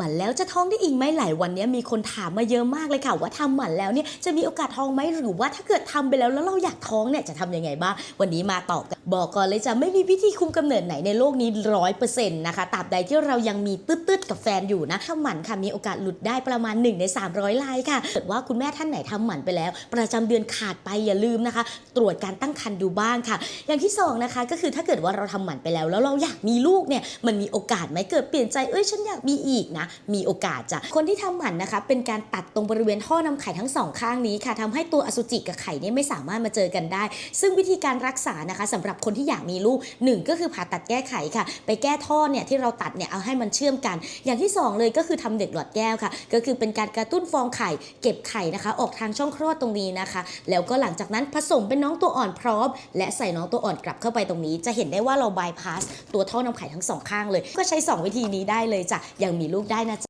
หมันแล้วจะท้องได้อีกไหมหลายวันนี้มีคนถามมาเยอะมากเลยค่ะ ว่าทำหมันแล้วเนี่ยจะมีโอกาสท้องไหมหรือว่าถ้าเกิดทำไปแล้วแล้วเราอยากท้องเนี่ยจะทำยังไงบ้าง วันนี้มาตอบกันบอกก่อนเลยจะไม่มีวิธีคุมกำเนิดไหนในโลกนี้ร้อยเปอร์เซ็นต์นะคะตราบใดที่เรายังมีตืดๆกับแฟนอยู่นะทำหมันค่ะมีโอกาสหลุดได้ประมาณ 1 ใน 300รายค่ะเกิดว่าคุณแม่ท่านไหนทำหมันไปแล้ว ประจำเดือนขาดไปอย่าลืมนะคะ ตรวจการตั้งครรภ์ดูบ้างค่ะ อย่างที่สองนะคะก็คือถ้าเกิดว่าเราทำหมันไปแล้ว แล้วเราอยากมีลูกเนี่ยมันมีโอกาสไหมเกิดเปลี่ยนใจเอ้ยฉันอยากมีอีกนะมีโอกาสจ้ะคนที่ทำหมันนะคะ เป็นการตัดตรงบริเวณท่อนำไข่ทั้งสองข้างนี้ค่ะทำให้ตัวอสุจิกับไข่เนี่ยไม่สามารถมาเจอกันได้ ซึ่งวิธีการรักษานะคะสำหรับคนที่อยากมีลูกหนึ่งก็คือผ่าตัดแก้ไขค่ะ ไปแก้ท่อเนี่ยที่เราตัดเนี่ยเอาให้มันเชื่อมกัน อย่างที่สองเลยก็คือทำเด็กหลอดแก้วค่ะ ก็คือเป็นการกระตุ้นฟองไข่ เก็บไข่นะคะ ออกทางช่องคลอดตรงนี้นะคะ แล้วก็หลังจากนั้นผสมเป็นน้องตัวอ่อนพร้อม และใส่น้องตัวอ่อนกลับเข้าไปตรงนี้ จะเห็นได้ว่าเราบายพาสตัวท่อนำไข่ทั้งสองข้างเลย ก็ใช้สองวิธีนี้ได้เลยจ้ะยังมีลูกได้นะจ๊ะ